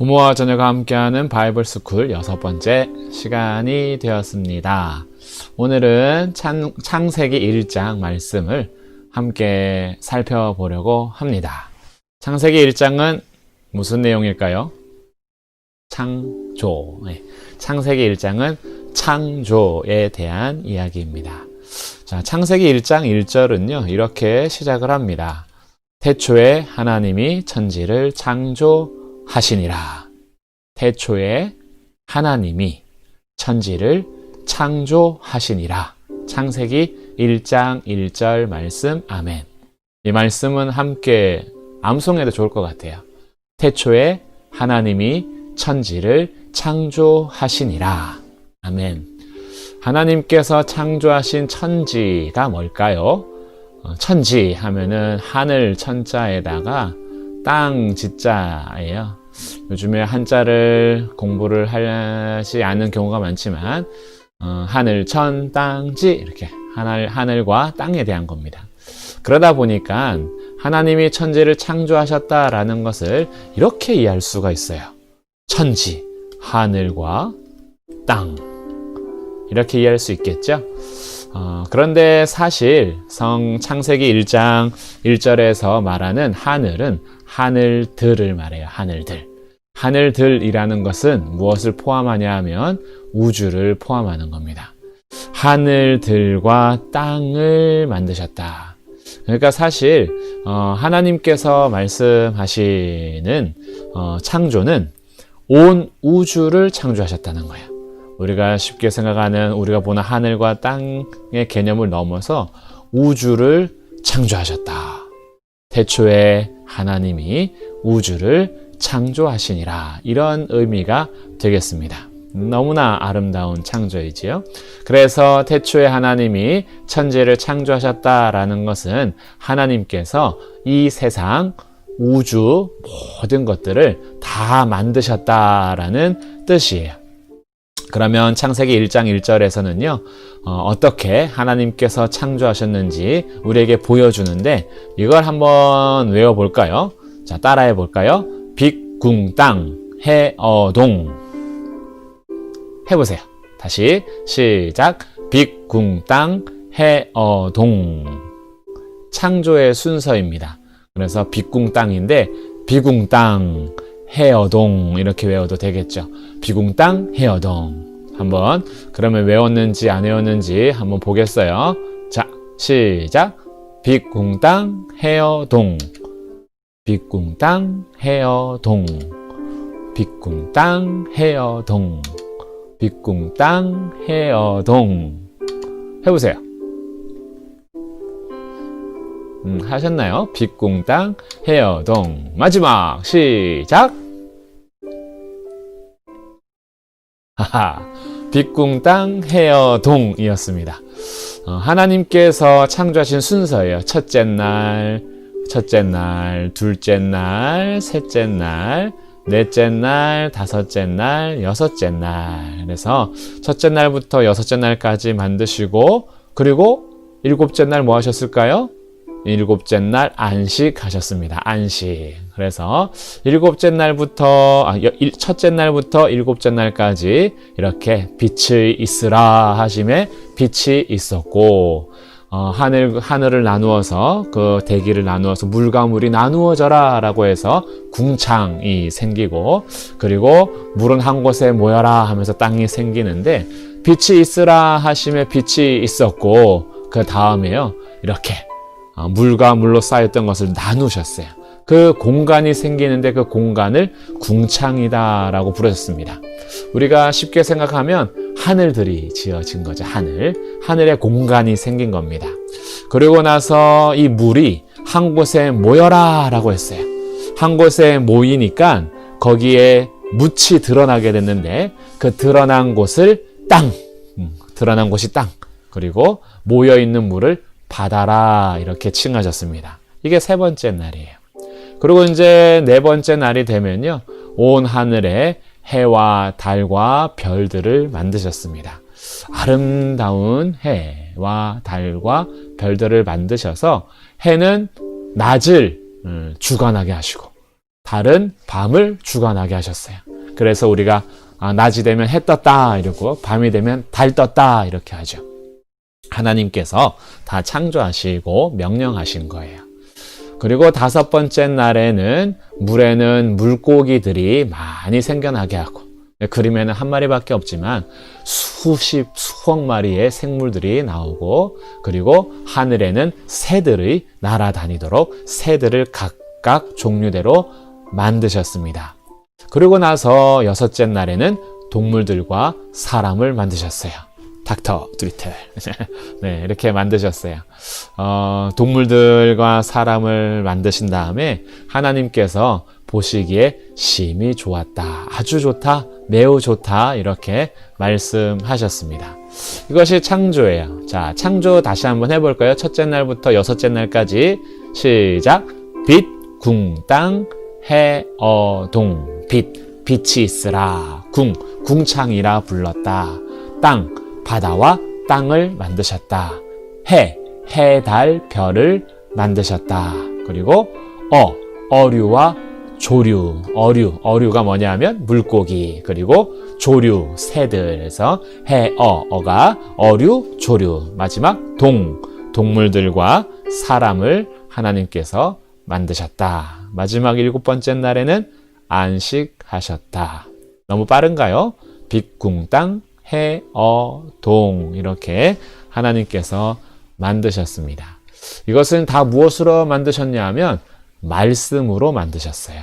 부모와 자녀가 함께하는 바이블 스쿨 여섯 번째 시간이 되었습니다. 오늘은 창, 창세기 1장 말씀을 함께 살펴보려고 합니다. 창세기 1장은 무슨 내용일까요? 창조. 네. 창세기 1장은 창조에 대한 이야기입니다. 자, 창세기 1장 1절은요, 이렇게 시작을 합니다. 태초에 하나님이 천지를 창조 하시니라. 태초에 하나님이 천지를 창조하시니라. 창세기 1장 1절 말씀, 아멘. 이 말씀은 함께 암송해도 좋을 것 같아요. 태초에 하나님이 천지를 창조하시니라. 아멘. 하나님께서 창조하신 천지가 뭘까요? 어, 천지 하면은 하늘 천자에다가 땅 지자예요. 요즘에 한자를 공부를 하지 않는 경우가 많지만 어, 하늘, 천, 땅지 이렇게 하늘, 하늘과 땅에 대한 겁니다. 그러다 보니까 하나님이 천지를 창조하셨다라는 것을 이렇게 이해할 수가 있어요. 천지, 하늘과 땅 이렇게 이해할 수 있겠죠? 어, 그런데 사실 성 창세기 1장 1절에서 말하는 하늘은 하늘들을 말해요. 하늘들. 하늘들이라는 것은 무엇을 포함하냐 하면 우주를 포함하는 겁니다. 하늘들과 땅을 만드셨다. 그러니까 사실 어, 하나님께서 말씀하시는 어, 창조는 온 우주를 창조하셨다는 거예요. 우리가 쉽게 생각하는 우리가 보는 하늘과 땅의 개념을 넘어서 우주를 창조하셨다. 태초에 하나님이 우주를 창조하시니라. 이런 의미가 되겠습니다. 너무나 아름다운 창조이지요. 그래서 태초에 하나님이 천지를 창조하셨다라는 것은 하나님께서 이 세상 우주 모든 것들을 다 만드셨다라는 뜻이에요. 그러면 창세기 1장 1절에서는요, 어, 떻게 하나님께서 창조하셨는지 우리에게 보여주는데, 이걸 한번 외워볼까요? 자, 따라해 볼까요? 빛, 궁, 땅, 해, 어, 동. 해보세요. 다시, 시작. 빛, 궁, 땅, 해, 어, 동. 창조의 순서입니다. 그래서 빛, 궁, 땅인데, 비궁, 땅, 해어동 이렇게 외워도 되겠죠. 비궁땅 해어동 한번 그러면 외웠는지 안 외웠는지 한번 보겠어요. 자 시작 비궁땅 해어동 비궁땅 해어동. 비궁땅 해어동. 비궁땅 해어동. 해보세요. 음, 하셨나요? 빛공땅 헤어동. 마지막 시작! 하하 빛공땅 헤어동이었습니다. 어, 하나님께서 창조하신 순서예요. 첫째 날 첫째 날 둘째 날 셋째 날 넷째 날, 다섯째 날, 여섯째 날. 그래서 첫째 날부터 여섯째 날까지 만드시고, 그리고 일곱째 날 뭐 하셨을까요? 일곱째 날 안식하셨습니다. 안식. 그래서 일곱째 날부터 아, 첫째 날부터 일곱째 날까지 이렇게 빛이 있으라 하심에 빛이 있었고 어, 하늘 하늘을 나누어서 그 대기를 나누어서 물과 물이 나누어져라 라고 해서 궁창이 생기고 그리고 물은 한 곳에 모여라 하면서 땅이 생기는데 빛이 있으라 하심에 빛이 있었고 그 다음에요 이렇게 어, 물과 물로 쌓였던 것을 나누셨어요. 그 공간이 생기는데 그 공간을 궁창이다라고 부르셨습니다. 우리가 쉽게 생각하면 하늘들이 지어진 거죠. 하늘. 하늘에 공간이 생긴 겁니다. 그리고 나서 이 물이 한 곳에 모여라 라고 했어요. 한 곳에 모이니까 거기에 묻이 드러나게 됐는데 그 드러난 곳을 땅. 음, 드러난 곳이 땅. 그리고 모여 있는 물을 바다라 이렇게 칭하셨습니다. 이게 세 번째 날이에요. 그리고 이제 네 번째 날이 되면요. 온 하늘에 해와 달과 별들을 만드셨습니다. 아름다운 해와 달과 별들을 만드셔서 해는 낮을 음, 주관하게 하시고 달은 밤을 주관하게 하셨어요. 그래서 우리가 아, 낮이 되면 해 떴다 이러고 밤이 되면 달 떴다 이렇게 하죠. 하나님께서 다 창조하시고 명령하신 거예요. 그리고 다섯 번째 날에는 물에는 물고기들이 많이 생겨나게 하고 그림에는 한 마리밖에 없지만 수십 수억 마리의 생물들이 나오고 그리고 하늘에는 새들이 날아다니도록 새들을 각각 종류대로 만드셨습니다. 그리고 나서 여섯째 날에는 동물들과 사람을 만드셨어요. 닥터 드리틀. 네, 이렇게 만드셨어요. 어, 동물들과 사람을 만드신 다음에 하나님께서 보시기에 심히 좋았다. 아주 좋다. 매우 좋다. 이렇게 말씀하셨습니다. 이것이 창조예요. 자, 창조 다시 한번 해볼까요? 첫째 날부터 여섯째 날까지. 시작. 빛, 궁, 땅, 해, 어, 동. 빛, 빛이 있으라. 궁, 궁창이라 불렀다. 땅, 바다와 땅을 만드셨다. 해, 해, 달, 별을 만드셨다. 그리고 어, 어류와 조류, 어류, 어류가 뭐냐면 물고기, 그리고 조류, 새들에서 해, 어, 어가 어류, 조류, 마지막 동, 동물들과 사람을 하나님께서 만드셨다. 마지막 일곱 번째 날에는 안식하셨다. 너무 빠른가요? 빛, 궁, 땅, 해, 어, 동 이렇게 하나님께서 만드셨습니다. 이것은 다 무엇으로 만드셨냐 하면 말씀으로 만드셨어요.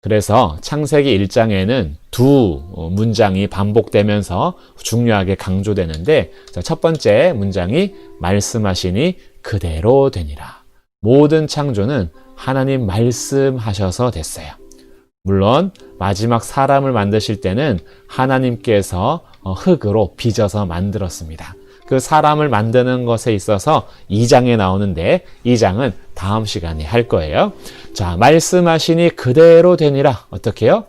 그래서 창세기 1장에는 두 문장이 반복되면서 중요하게 강조되는데 첫 번째 문장이 말씀하시니 그대로 되니라. 모든 창조는 하나님 말씀하셔서 됐어요. 물론 마지막 사람을 만드실 때는 하나님께서 어, 흙으로 빚어서 만들었습니다. 그 사람을 만드는 것에 있어서 2장에 나오는데 2장은 다음 시간에 할 거예요. 자, 말씀하시니 그대로 되니라. 어떻게요?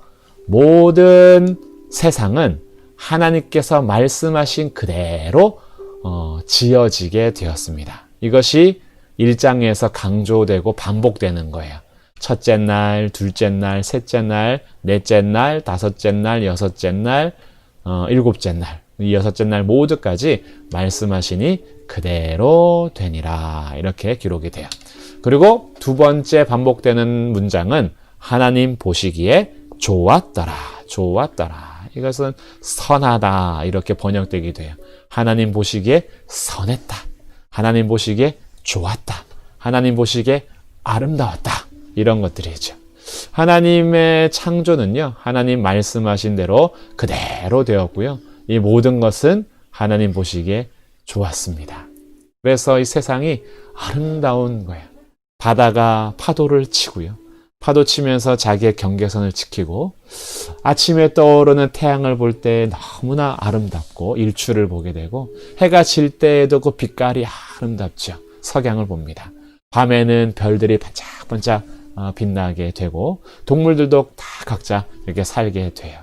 모든 세상은 하나님께서 말씀하신 그대로 어, 지어지게 되었습니다. 이것이 1장에서 강조되고 반복되는 거예요. 첫째 날, 둘째 날, 셋째 날, 넷째 날, 다섯째 날, 여섯째 날, 어, 일곱째 날, 이 여섯째 날 모두까지 말씀하시니 그대로 되니라. 이렇게 기록이 돼요. 그리고 두 번째 반복되는 문장은 하나님 보시기에 좋았더라. 좋았더라. 이것은 선하다. 이렇게 번역되게 돼요. 하나님 보시기에 선했다. 하나님 보시기에 좋았다. 하나님 보시기에 아름다웠다. 이런 것들이죠. 하나님의 창조는요, 하나님 말씀하신 대로 그대로 되었고요. 이 모든 것은 하나님 보시기에 좋았습니다. 그래서 이 세상이 아름다운 거예요. 바다가 파도를 치고요. 파도 치면서 자기의 경계선을 지키고 아침에 떠오르는 태양을 볼 때 너무나 아름답고 일출을 보게 되고 해가 질 때에도 그 빛깔이 아름답죠. 석양을 봅니다. 밤에는 별들이 반짝반짝 어, 빛나게 되고 동물들도 다 각자 이렇게 살게 돼요.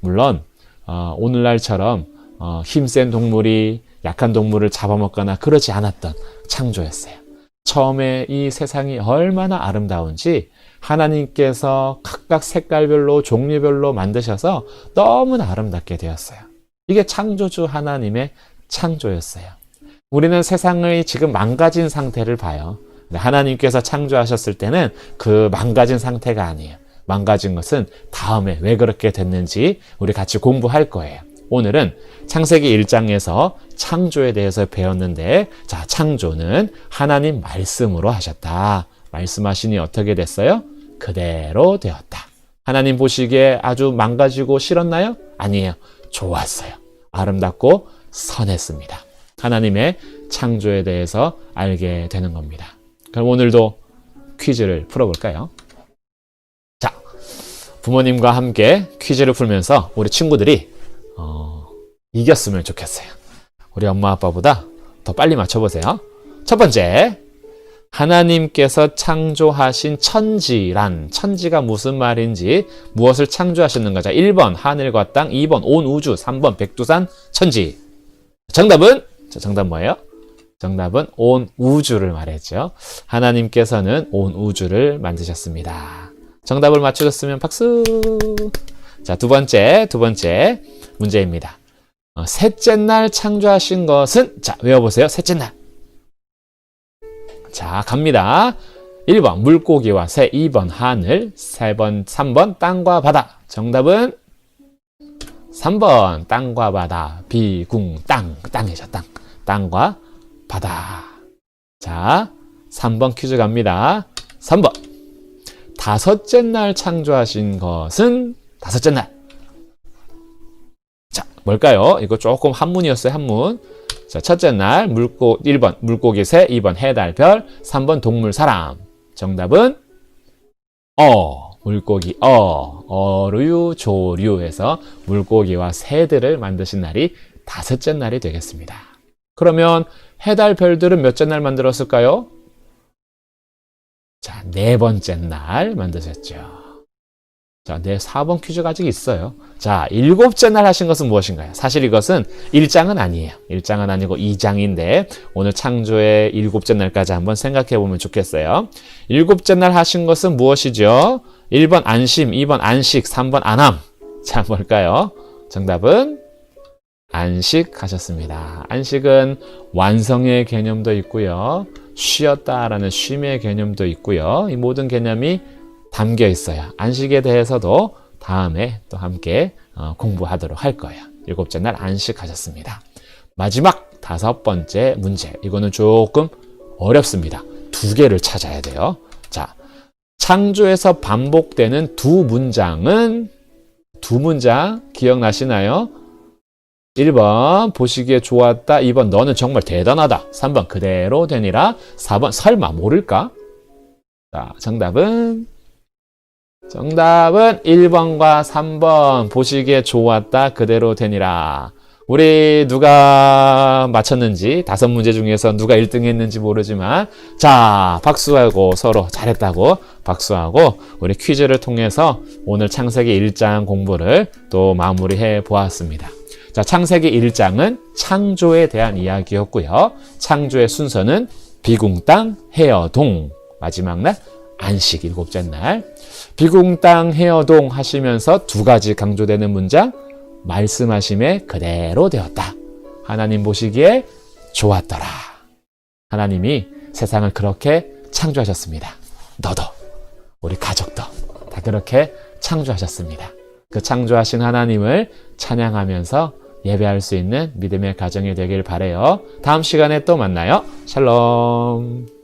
물론 어, 오늘날처럼 어, 힘센 동물이 약한 동물을 잡아먹거나 그러지 않았던 창조였어요. 처음에 이 세상이 얼마나 아름다운지 하나님께서 각각 색깔별로 종류별로 만드셔서 너무나 아름답게 되었어요. 이게 창조주 하나님의 창조였어요. 우리는 세상의 지금 망가진 상태를 봐요. 하나님께서 창조하셨을 때는 그 망가진 상태가 아니에요. 망가진 것은 다음에 왜 그렇게 됐는지 우리 같이 공부할 거예요. 오늘은 창세기 1장에서 창조에 대해서 배웠는데, 자, 창조는 하나님 말씀으로 하셨다. 말씀하시니 어떻게 됐어요? 그대로 되었다. 하나님 보시기에 아주 망가지고 싫었나요? 아니에요. 좋았어요. 아름답고 선했습니다. 하나님의 창조에 대해서 알게 되는 겁니다. 그럼 오늘도 퀴즈를 풀어볼까요? 자, 부모님과 함께 퀴즈를 풀면서 우리 친구들이 어, 이겼으면 좋겠어요. 우리 엄마 아빠보다 더 빨리 맞춰보세요. 첫 번째, 하나님께서 창조하신 천지란 천지가 무슨 말인지 무엇을 창조하셨는가? 자, 1번 하늘과 땅, 2번 온 우주, 3번 백두산, 천지. 정답은 자, 정답 뭐예요? 정답은 온 우주를 말했죠. 하나님께서는 온 우주를 만드셨습니다. 정답을 맞추셨으면 박수. 자, 두 번째, 두 번째 문제입니다. 어, 셋째 날 창조하신 것은? 자, 외워보세요. 셋째 날. 자, 갑니다. 1번 물고기와 새, 2번 하늘, 3번, 3번 땅과 바다. 정답은 3번 땅과 바다, 비궁 땅, 땅이죠, 땅. 땅과 바다. 자, 3번 퀴즈 갑니다. 3번. 다섯째 날 창조하신 것은 다섯째 날. 자, 뭘까요? 이거 조금 한문이었어요, 한문. 자, 첫째 날 물고 1번 물고기 새, 2번 해달 별, 3번 동물 사람. 정답은 어, 물고기 어, 어류 조류에서 물고기와 새들을 만드신 날이 다섯째 날이 되겠습니다. 그러면 해달 별들은 몇째 날 만들었을까요? 자, 네 번째 날 만드셨죠. 자, 네, 4번 퀴즈가 아직 있어요. 자, 일곱째 날 하신 것은 무엇인가요? 사실 이것은 1장은 아니에요. 1장은 아니고 2장인데, 오늘 창조의 일곱째 날까지 한번 생각해 보면 좋겠어요. 일곱째 날 하신 것은 무엇이죠? 1번 안심, 2번 안식, 3번 안함. 자, 뭘까요? 정답은 안식 하셨습니다. 안식은 완성의 개념도 있고요. 쉬었다라는 쉼의 개념도 있고요. 이 모든 개념이 담겨 있어요. 안식에 대해서도 다음에 또 함께 어, 공부하도록 할 거예요. 일곱째 날 안식하셨습니다. 마지막 다섯 번째 문제. 이거는 조금 어렵습니다. 두 개를 찾아야 돼요. 자, 창조에서 반복되는 두 문장은 두 문장 기억나시나요? 1번 보시기에 좋았다. 2번 너는 정말 대단하다. 3번 그대로 되니라. 4번 설마 모를까? 자, 정답은 정답은 1번과 3번 보시기에 좋았다. 그대로 되니라. 우리 누가 맞췄는지 다섯 문제 중에서 누가 1등 했는지 모르지만 자 박수하고 서로 잘했다고 박수하고 우리 퀴즈를 통해서 오늘 창세기 1장 공부를 또 마무리해 보았습니다. 자, 창세기 1장은 창조에 대한 이야기였고요. 창조의 순서는 비궁 땅, 헤어동. 마지막 날 안식 일곱째 날. 비궁 땅, 헤어동 하시면서 두 가지 강조되는 문장 말씀하심에 그대로 되었다. 하나님 보시기에 좋았더라. 하나님이 세상을 그렇게 창조하셨습니다. 너도 우리 가족도 다 그렇게 창조하셨습니다. 그 창조하신 하나님을 찬양하면서 예배할 수 있는 믿음의 가정이 되길 바래요. 다음 시간에 또 만나요. 샬롬.